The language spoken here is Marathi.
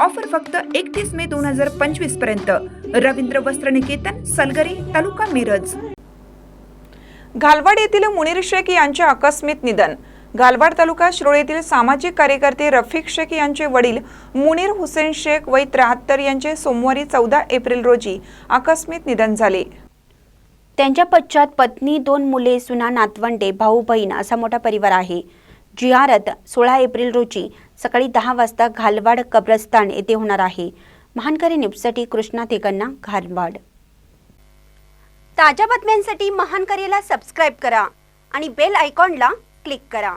ऑफर फक्त एकतीस मे दोन हजार पंचवीसपर्यंत. रवींद्र वस्त्रनिकेतन सलगरे तालुका मिरज. घालवाड येथील मुनीर शेख यांचे आकस्मिक निधन. घालवाड तालुका शिरोळ येथील सामाजिक कार्यकर्ते रफिक शेख यांचे वडील मुनीर हुसेन शेख वय त्र्याहत्तर यांचे सोमवारी चौदा एप्रिल रोजी आकस्मिक निधन झाले. त्यांच्या पश्चात पत्नी दोन मुले सुना नातवंडे भाऊ बहीण असा मोठा परिवार आहे. जियारत सोळा एप्रिल रोजी सकाळी दहा वाजता घालवाड कब्रस्तान येथे होणार आहे. महानकरी न्यूजसाठी कृष्णा तेगन्ना घालवाड. ताज्या बातम्यांसाठी महानकरीला सबस्क्राईब करा आणि बेल आयकॉनला क्लिक करा.